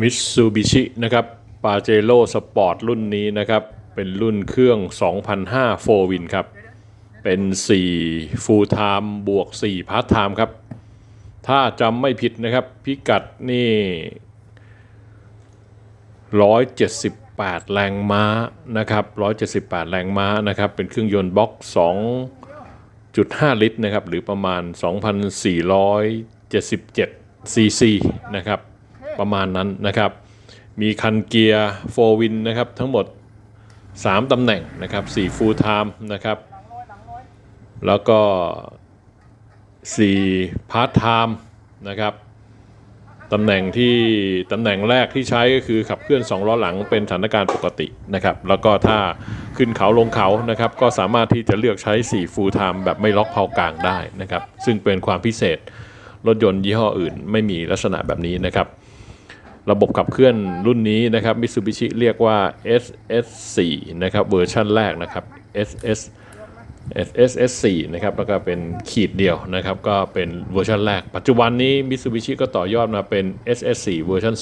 มิตซูบิชินะครับปาเจโร่สปอร์ตรุ่นนี้นะครับ เป็นรุ่นเครื่อง 2005 4 Win ครับ เป็น4 Full Time บวก4 Part Time ครับ ถ้าจำไม่ผิดนะครับ พิกัดนี่ 178 แรงม้านะครับ 178 แรงม้านะครับ เป็นเครื่องยนต์บล็อก 2.5 ลิตรนะครับ หรือประมาณ 2,477 ซีซีนะครับ ประมาณนั้นนะครับ มีคันเกียร์โฟวินนะครับทั้งหมด 3ตำแหน่งนะครับ4 full time นะครับแล้วก็ 4 part time นะครับตำแหน่งที่ตำแหน่งแรกที่ใช้ก็คือขับเคลื่อน2ล้อหลังเป็นสถานการณ์ปกตินะครับแล้วก็ถ้าขึ้นเขาลงเขานะครับก็สามารถที่จะเลือกใช้ 4 full time แบบไม่ล็อกเพากลางได้นะครับซึ่งเป็นความพิเศษรถยนต์ยี่ห้ออื่นไม่มีลักษณะแบบนี้นะครับ ระบบขับเคลื่อนรุ่นนี้นะครับ Mitsubishi เรียกว่า SS4 นะครับเวอร์ชันแรกนะครับ SS SS4 นะครับแล้วก็เป็นขีดเดียวนะครับก็เป็นเวอร์ชันแรก ปัจจุบันนี้ Mitsubishi ก็ต่อยอดมาเป็น SS4 เวอร์ชัน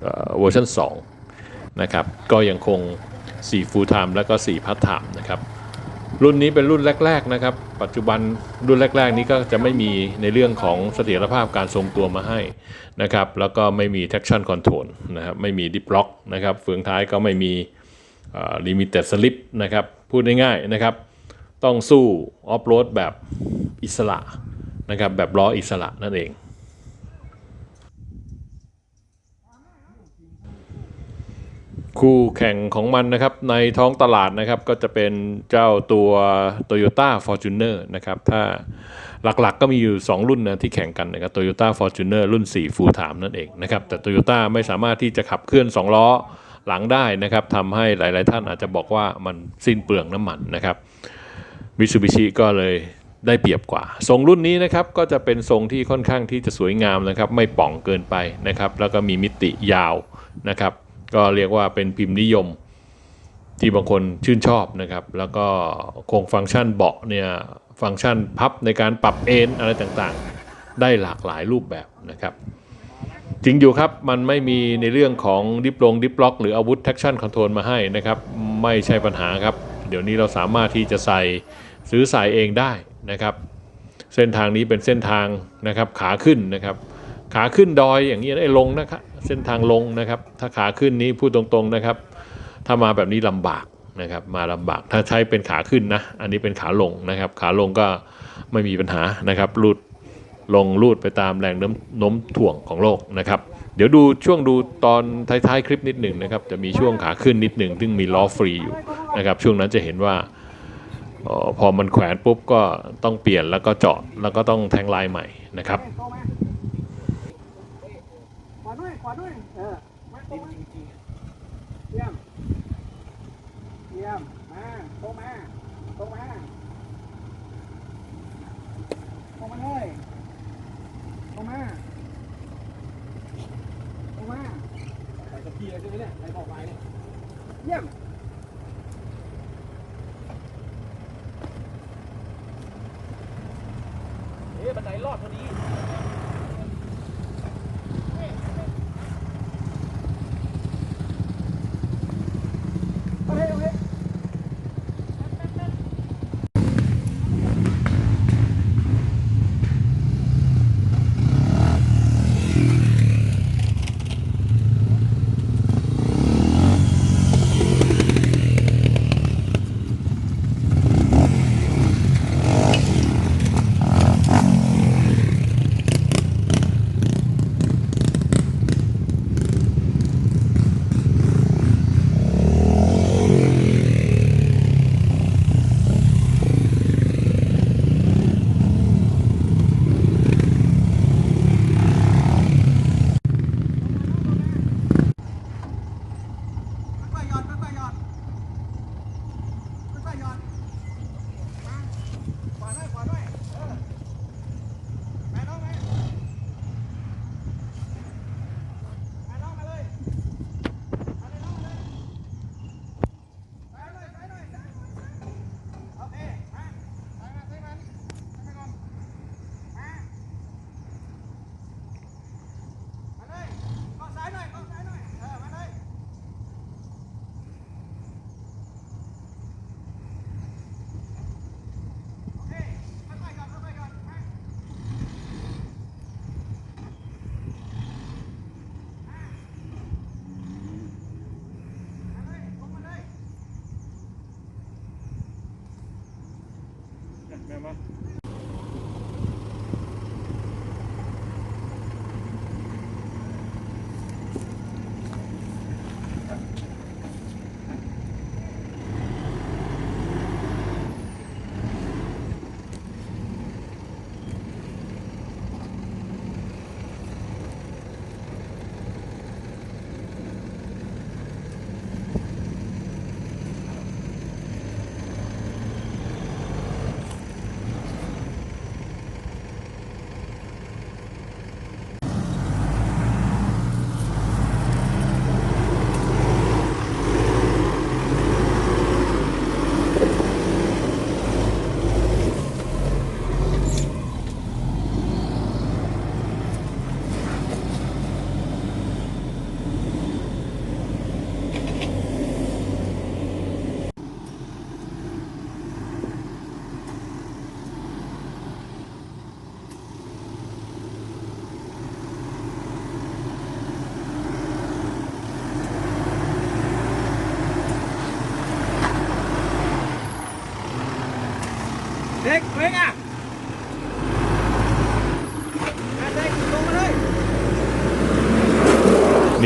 เอ่อเวอร์ชัน2นะครับก็ยังคง 4 full time แล้วก็ 4 part time นะครับ รุ่นนี้เป็นรุ่นแรก ๆนะครับ ปัจจุบันรุ่นแรก ๆ นี้ก็จะไม่มีในเรื่องของเสถียรภาพการทรงตัวมาให้นะครับ แล้วก็ไม่มี traction control นะครับ ไม่มี dip lock นะครับเฟืองท้ายก็ไม่มี limited slip นะครับ พูดง่ายๆนะครับ ต้องสู้ออฟโรดแบบอิสระนะครับ แบบล้ออิสระนั่นเอง คู่แข่งของมันนะครับในท้องตลาดนะครับก็จะเป็นเจ้าตัว Toyota Fortuner นะครับถ้าหลักๆก็มีอยู่ 2 รุ่นนะที่แข่งกันนะครับ Toyota Fortuner รุ่น 4 Full Time นั่นเองนะครับแต่ Toyota ไม่สามารถที่จะขับเคลื่อน 2 ล้อหลังได้นะครับทำให้หลายๆท่านอาจจะบอกว่ามันสิ้นเปลืองน้ำมันนะครับมิตซูบิชิก็เลยได้เปรียบกว่า ทรงรุ่นนี้นะครับก็จะเป็นทรงที่ค่อนข้างที่จะสวยงามนะครับไม่ป่องเกินไปนะครับแล้วก็มีมิติยาวนะครับ ก็เรียกว่าเป็นพิมพ์นิยมที่บางคนชื่นชอบนะครับ แล้วก็คงฟังก์ชันเบาะเนี่ยฟังก์ชันพับในการปรับเอนอะไรต่างๆ ได้หลากหลายรูปแบบนะครับ จริงอยู่ครับมันไม่มีในเรื่องของดิปลงดิปล็อก หรืออาวุธ traction control มาให้นะครับ ไม่ใช่ปัญหาครับ เดี๋ยวนี้เราสามารถที่จะใส่ซื้อใส่เองได้นะครับ เส้นทางนี้เป็นเส้นทางนะครับขาขึ้นนะครับ ขาขึ้นดอยอย่างนี้ไอ้ลงนะครับ เส้นทางลงนะครับถ้าขาขึ้นนี้พูดตรงๆนะครับ ถ้ามาแบบนี้ลำบากนะครับมาลำบากถ้าใช้เป็นขาขึ้นนะ อันนี้เป็นขาลงนะครับ ขาลงก็ไม่มีปัญหานะครับรูดลงลูดไปตามแรงโน้มโน้มถ่วงของโลกนะครับ เดี๋ยวดูช่วงดูตอนท้ายๆคลิปนิดหนึ่งนะครับ จะมีช่วงขาขึ้นนิดหนึ่งซึ่งมีล้อฟรีอยู่นะครับ ช่วงนั้นจะเห็นว่าออพอมันแขวนปุ๊บก็ต้องเปลี่ยนแล้วก็เจาะแล้วก็ต้องแทงลายใหม่นะครับ ขวาด้วยขวาด้วย เออมาตรงมาเยี่ยมเยี่ยมมาตรงมาตร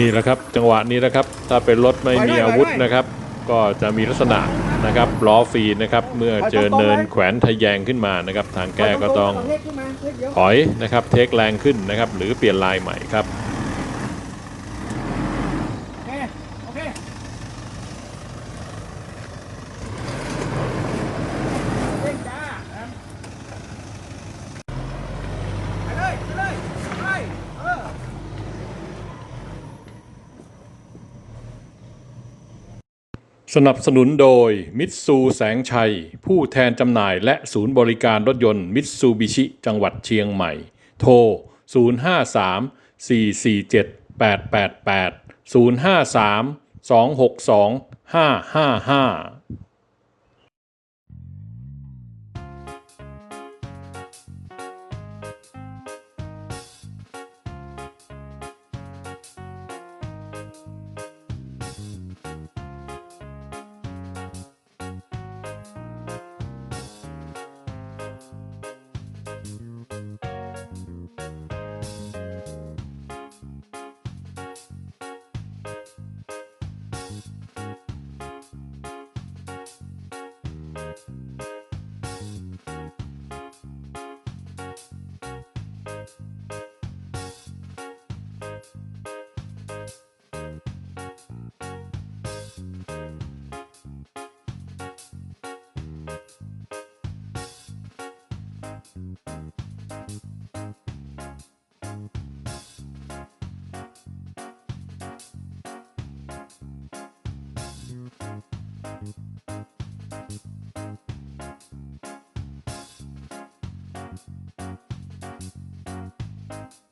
นี่แหละครับจังหวะนี้นะครับ ถ้าเป็นรถไม่มีอาวุธนะครับ ก็จะมีลักษณะนะครับล้อฟรีนะครับเมื่อเจอเนินแขวนทะแยงขึ้นมานะครับ ทางแก้ก็ต้องถอยนะครับ เทคแรงขึ้นนะครับ หรือเปลี่ยนลายใหม่ครับ โอเคโอเคเร่งจ้านะครับไปเลยไปเลยไปเออ สนับสนุนโดย มิตซูแสงชัย ผู้แทนจำหน่ายและศูนย์บริการรถยนต์มิตซูบิชิ จังหวัดเชียงใหม่ โทร 053 447 888 053 262 555 Bye.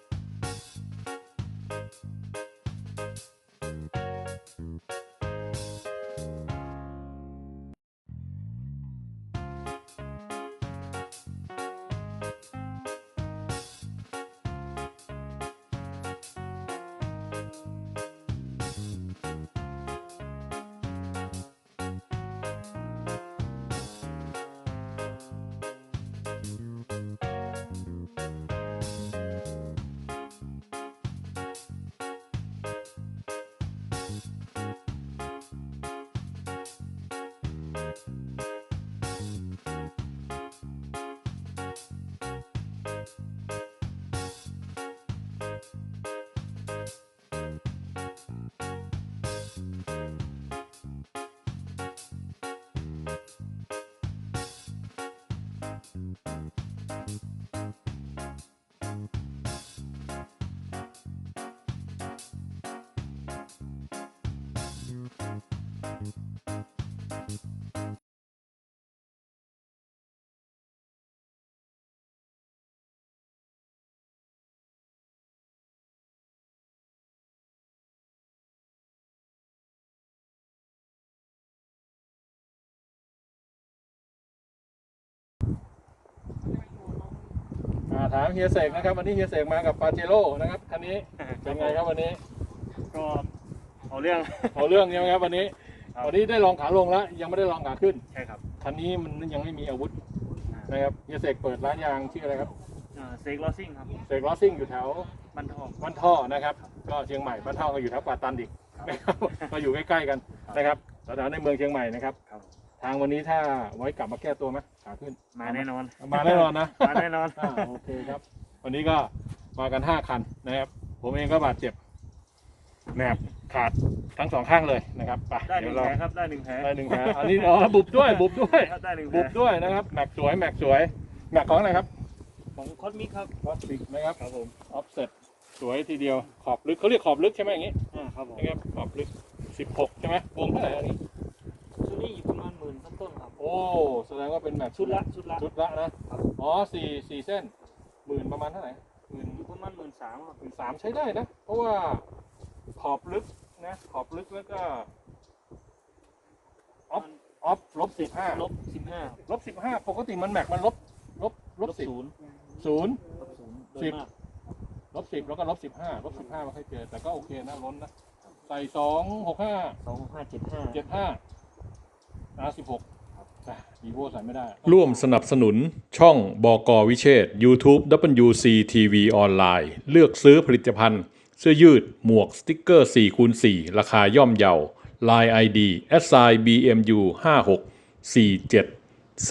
ถามเฮียเสกนะครับ วันนี้เฮียเสกมากับปาเจโร่นะครับคันนี้เป็นไงครับวันนี้ก็เอาเรื่องเอาเรื่องใช่ไหมครับวันนี้ครับวันนี้ได้ลองขาลงแล้วยังไม่ได้ลองขาขึ้นใช่ครับคันนี้มันยังไม่มีอาวุธนะครับเฮียเสกเปิดร้านยางชื่ออะไรครับเซกลอซิ่งครับเสกลอสซิ่งอยู่แถวบันทองบ้านท่อนะครับ ก็เชียงใหม่บ้านท่อก็อยู่แถวป่าตันดิกนะครับก็อยู่ใกล้ๆกันนะครับแถวๆในเมืองเชียงใหม่นะครับครับ ทางวันนี้ถ้าไว้กลับมาแก้ตัวไหมขาขึ้นมาแน่นอน มาแน่นอนนะมาแน่นอนอ่าโอเคครับ วันนี้ก็มากันห้าคันนะครับ ผมเองก็บาดเจ็บแหนบขาดทั้งสองข้างเลยนะครับไปได้หเดี๋นึ่ยงวเราแผลครับได้หนึ่งแผลได้หนึ่งแผลอันนี้อ๋อบุบด้วย บุบด้วย ครับได้หนึ่งแผลบุบด้วยนะครับแม็กสวยแม็กสวยแม็กของอะไรครับของคอสมิกครับพลาสติกนะครับครับผมออฟเซ็ตสวยทีเดียวขอบลึกเขาเรียกขอบลึกใช่ไหมอย่างนี้อ่าครับผมนะครับขอบลึก 16 ใช่ไหมวงเท่าไหร่อันนี้ แสดงว่าเป็นแบบชุดละชุดละชุดละนะ อ๋อสี่สี่เส้นหมื่นประมาณเท่าไหร่หมื่นอยู่ประมาณหมื่นสามครับหมื่นสามใช้ได้นะ เพราะว่าขอบลึกนะ ขอบลึกแล้วก็ออฟออฟลบสิบห้าลบสิบห้าลบสิบห้าปกติมันแม็กมันลบลบลบสิบศูนย์ศูนย์ลบศูนย์โดสิยบมากลบสิบแล้วก็ลบสิบห้าลบสิบห้าไม่ค่อยเจอแต่ก็โอเคนะล้นนะใส่สองหกห้าสองห้าเจ็ดห้าเจ็ดห้าอาสิบหก ดีโวใส่ไม่ได้ ร่วมสนับสนุนช่องบอกอวิเชษ YouTube WC TV ออนไลน์ เลือกซื้อผลิตภัณฑ์ เสื้อยืด หมวกสติกเกอร์4คูณ4ราคาย่อมเยา Line ID SI BMU 56 47 Z